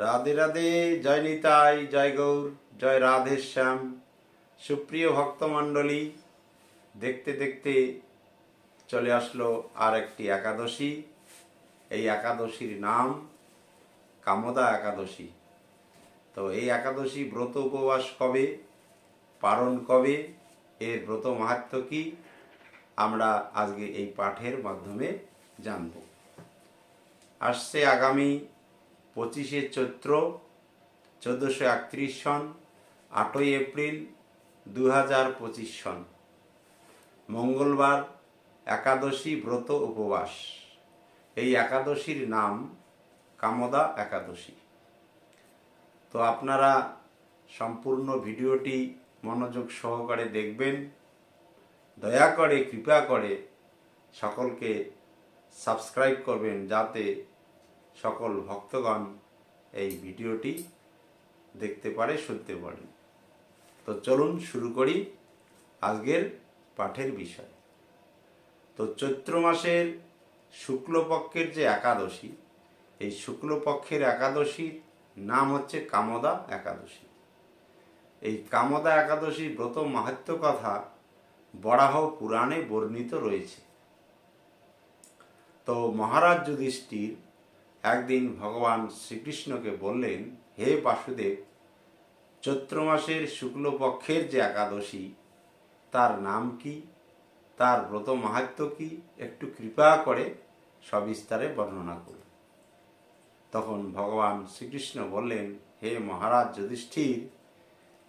রাধে রাধে, জয় নিতাই, জয় গৌর, জয় রাধে শ্যাম। সুপ্রিয় ভক্তমণ্ডলী, দেখতে দেখতে চলে আসলো আর একটি একাদশী। এই একাদশীর নাম কামদা একাদশী। তো এই একাদশী ব্রত উপবাস কবে, পালন কবে, এর ব্রত মাহাত্ম কি, আমরা আজকে এই পাঠের মাধ্যমে জানব। আসছে আগামী পঁচিশে চৈত্র চোদ্দোশো একত্রিশ সন, আটই এপ্রিল দু হাজার পঁচিশ সন। মঙ্গলবার একাদশী ব্রত উপবাস। এই একাদশীর নাম কামদা একাদশী। তো আপনারা সম্পূর্ণ ভিডিওটি মনোযোগ সহকারে দেখবেন। দয়া করে, কৃপা করে সকলকে সাবস্ক্রাইব করবেন যাতে সকল ভক্তগণ এই ভিডিওটি দেখতে পারে, শুনতে পারে। তো চলুন শুরু করি আজকের পাঠের বিষয়। তো চৈত্র মাসের শুক্লপক্ষের যে একাদশী, এই শুক্লপক্ষের একাদশীর নাম হচ্ছে কামদা একাদশী। এই কামদা একাদশী ব্রত মাহাত্ম কথা বরাহ পুরাণে বর্ণিত রয়েছে। তো মহারাজ যুধিষ্ঠির একদিন ভগবান শ্রীকৃষ্ণকে বললেন, হে বাসুদেব, চৈত্র মাসের শুক্লপক্ষের যে একাদশী, তার নাম কি? তার ব্রত মাহাত্ম কি? একটু কৃপা করে সবিস্তারে বর্ণনা করুন। তখন ভগবান শ্রীকৃষ্ণ বললেন, হে মহারাজ যুধিষ্ঠির,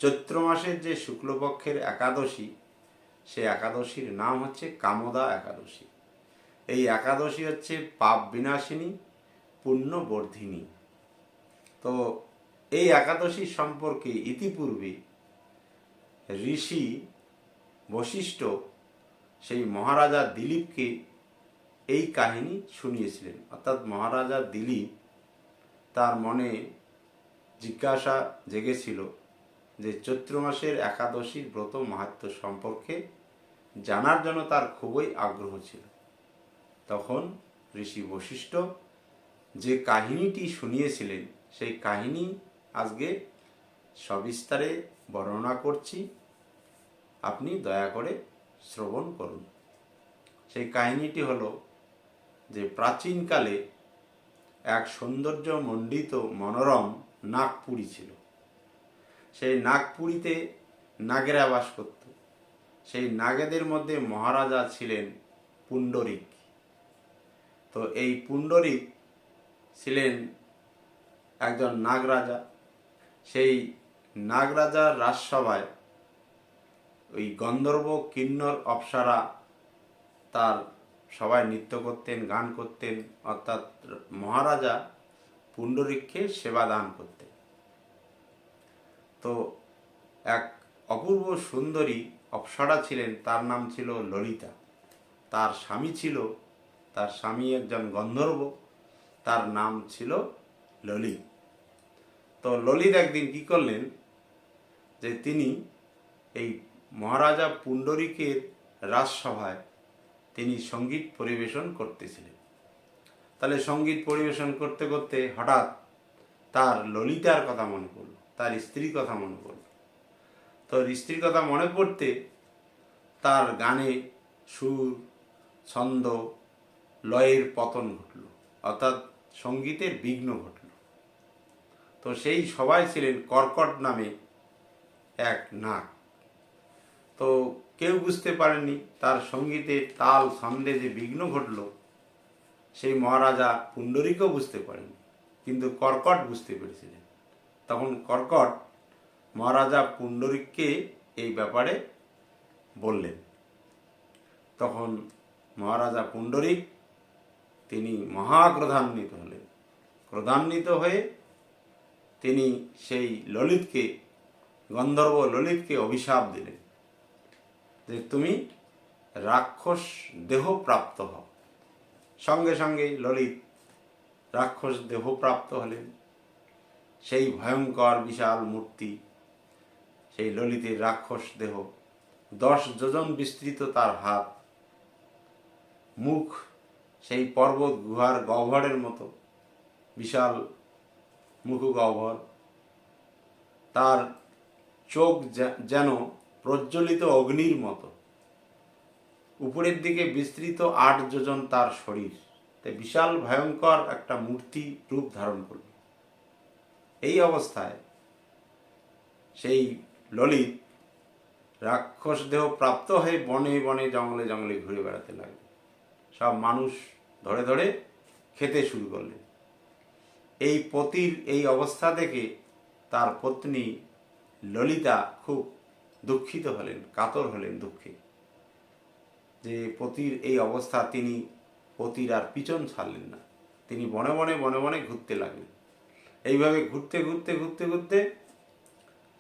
চৈত্র মাসের যে শুক্লপক্ষের একাদশী, সে একাদশীর নাম হচ্ছে কামদা একাদশী। এই একাদশী হচ্ছে পাপ বিনাশিনী পুণ্যবর্ধিনী। তো এই একাদশী সম্পর্কে ইতিপূর্বে ঋষি বশিষ্ঠ সেই মহারাজা দিলীপকে এই কাহিনী শুনিয়েছিলেন। অর্থাৎ মহারাজা দিলীপ তার মনে জিজ্ঞাসা জেগেছিল যে চৈত্র মাসের একাদশীর ব্রত মাহাত্ম সম্পর্কে জানার জন্য তার খুবই আগ্রহ ছিল। তখন ঋষি বশিষ্ঠ যে কাহিনীটি শুনিয়েছিলেন, সেই কাহিনী আজকে সবিস্তারে বর্ণনা করছি। আপনি দয়া করে শ্রবণ করুন। সেই কাহিনীটি হলো যে প্রাচীনকালে এক সৌন্দর্য মণ্ডিত মনোরম নাগপুরী ছিল। সেই নাগপুরীতে নাগেরা বাস করত। সেই নাগেদের মধ্যে মহারাজা ছিলেন পুণ্ডরিক। তো এই পুণ্ডরিক ছিলেন একজন নাগরাজা। সেই নাগরাজার রাজসভায় ওই গন্ধর্ব কিন্নর অপ্সরা তার সবাই নৃত্য করতেন, গান করতেন, অর্থাৎ মহারাজা পুণ্ডরিককে সেবা দান করতেন। তো এক অপূর্ব সুন্দরী অপ্সরা ছিলেন, তার নাম ছিল ললিতা। তার স্বামী ছিল, তার স্বামী একজন গন্ধর্ব। তার নাম ছিল ললিত। তো ললিত একদিন কি করলেন যে তিনি এই মহারাজা পুণ্ডরিকের রাজসভায় তিনি সংগীত পরিবেশন করতেছিলেন। তাহলে সংগীত পরিবেশন করতে করতে হঠাৎ তার ললিতার কথা মনে পড়ল, তার স্ত্রীর কথা মনে পড়ল। তো স্ত্রীর কথা মনে পড়তে তার গানে সুর, ছন্দ, লয়ের পতন ঘটল। অর্থাৎ সঙ্গীতের বিঘ্ন ঘটল। তো সেই সবাই ছিলেন কর্কট নামে এক নাক তো কেউ বুঝতে পারেনি তার সঙ্গীতে তাল ছন্দে যে বিঘ্ন ঘটল, সেই মহারাজা পুণ্ডরিকও বুঝতে পারেনি কিন্তু কর্কট বুঝতে পেরেছিলেন। তখন কর্কট মহারাজা পুণ্ডরিককে এই ব্যাপারে বললেন। তখন মহারাজা পুণ্ডরিক তিনি মহাক্রধান্বিত হলেন। ক্রধান্বিত হয়ে তিনি সেই ললিতকে, গন্ধর্ব ললিতকে অভিশাপ দিলেন। যে তুমি রাক্ষস দেহ প্রাপ্ত হও। সঙ্গে সঙ্গে ললিত রাক্ষস দেহ প্রাপ্ত হলেন। সেই ভয়ঙ্কর বিশাল মূর্তি, সেই ললিতের রাক্ষস দেহ, দশ যোজন বিস্তৃত তার হাত, মুখ সেই পর্বত গুহার গহ্বরের মতো, বিশাল মুখ গহ্বর তার চোখ যেন প্রজ্বলিত অগ্নির মতো। উপরের দিকে বিস্তৃত আট যোজন তার শরীর। তাই বিশাল ভয়ঙ্কর একটা মূর্তি রূপ ধারণ করল এই অবস্থায় সেই ললিত রাক্ষস দেহ প্রাপ্ত হয়ে বনে বনে জঙ্গলে জঙ্গলে ঘুরে বেড়াতে লাগল। সব মানুষ ধরে ধরে খেতে শুরু করলেন এই পতির এই অবস্থা দেখে তার পত্নী ললিতা খুব দুঃখিত হলেন, কাতর হলেন দুঃখে। যে পতির এই অবস্থা তিনি পতির আর পিছন ছাড়লেন না। তিনি বনে বনে বনে বনে ঘুরতে লাগলেন। এইভাবে ঘুরতে ঘুরতে ঘুরতে ঘুরতে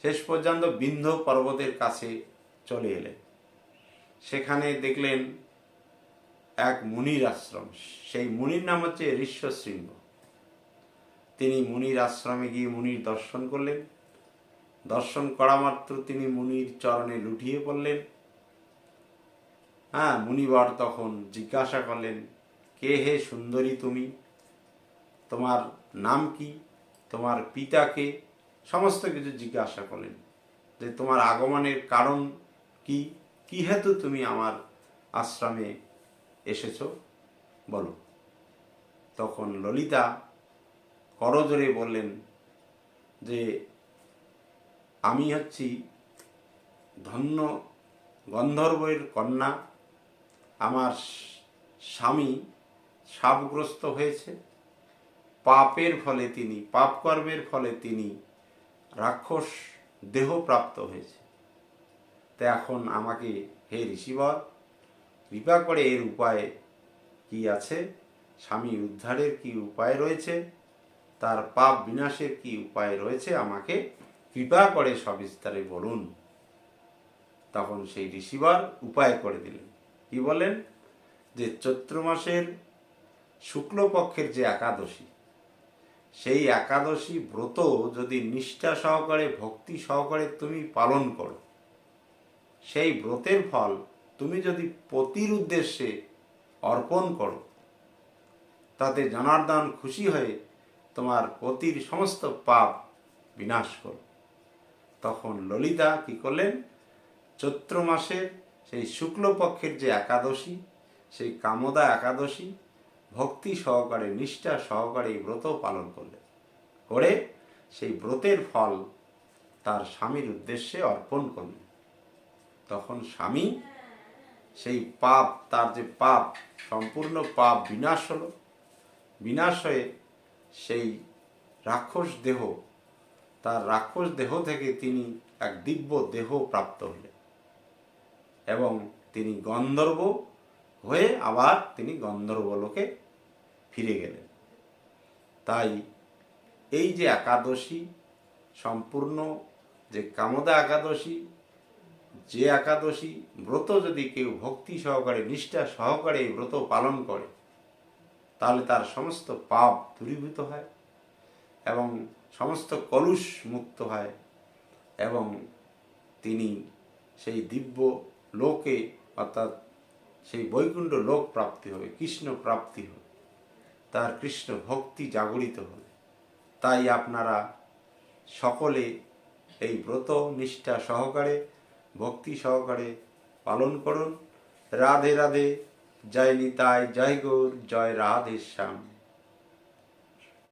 শেষ পর্যন্ত বিন্ধ পর্বতের কাছে চলে এলেন। সেখানে দেখলেন এক মুনির আশ্রম। সেই মুনির নাম হচ্ছে ঋষ্যশৃঙ্গ তিনি মুনির আশ্রমে গিয়ে মুনির দর্শন করলেন। দর্শন করা মাত্র তিনি মুনির চরণে লুটিয়ে পড়লেন। হ্যাঁ মুনিবর তখন জিজ্ঞাসা করলেন, কে হে সুন্দরী তুমি? তোমার নাম কি? তোমার পিতাকে সমস্ত কিছু জিজ্ঞাসা করলেন, যে তোমার আগমনের কারণ কি? কি হেতু তুমি আমার আশ্রমে এসেছ? বলো। তখন ললিতা করজোরে বললেন যে, আমি হচ্ছি ধন্য গন্ধর্বের কন্যা। আমার স্বামী সাপগ্রস্ত হয়েছে। পাপের ফলে তিনি, পাপ কর্মের ফলে তিনি রাক্ষস দেহ প্রাপ্ত হয়েছে। তা এখন আমাকে হে ঋষিবর কৃপা করে এর উপায় কি আছে? স্বামী উদ্ধারের কি উপায় রয়েছে? তার পাপ বিনাশের কি উপায় রয়েছে? আমাকে কৃপা করে সবিস্তারে বলুন। তখন সেই ঋষিবার উপায় করে দিলেন। কি বলেন যে চৈত্র মাসের শুক্লপক্ষের যে একাদশী, সেই একাদশী ব্রত যদি নিষ্ঠা সহকারে, ভক্তি সহকারে তুমি পালন করো, সেই ব্রতের ফল তুমি যদি পতির উদ্দেশ্যে অর্পণ করো, তাতে জনার্দন খুশি হয়ে তোমার পতির সমস্ত পাপ বিনাশ করো। তখন ললিতা কি করলেন? চৈত্র মাসের সেই শুক্লপক্ষের যে একাদশী, সেই কামদা একাদশী, ভক্তি সহকারে, নিষ্ঠা সহকারে এই ব্রত পালন করলেন। করে সেই ব্রতের ফল তার স্বামীর উদ্দেশ্যে অর্পণ করলেন। তখন স্বামী সেই পাপ, তার যে পাপ, সম্পূর্ণ পাপ বিনাশ হলো। বিনাশ হয়ে সেই রাক্ষস দেহ, তার রাক্ষস দেহ থেকে তিনি এক দিব্য দেহ প্রাপ্ত হলেন এবং তিনি গন্ধর্ব হয়ে আবার তিনি গন্ধর্বলোকে ফিরে গেলেন। তাই এই যে একাদশী, সম্পূর্ণ যে কামদা একাদশী যে একাদশী ব্রত যদি কেউ ভক্তি সহকারে, নিষ্ঠা সহকারে ব্রত পালন করে, তাহলে তার সমস্ত পাপ দূরীভূত হয় এবং সমস্ত কলুষ মুক্ত হয় এবং তিনি সেই দিব্য লোকে অর্থাৎ সেই বৈকুণ্ঠ লোক প্রাপ্তি হবে, কৃষ্ণ প্রাপ্তি হবে, তার কৃষ্ণ ভক্তি জাগরিত হবে। তাই আপনারা সকলে এই ব্রত, নিষ্ঠা সহকারে ভক্তি সহকারে পালন করুন। রাধে রাধে জয় নিতাই জয় গৌর জয় রাধে শ্যাম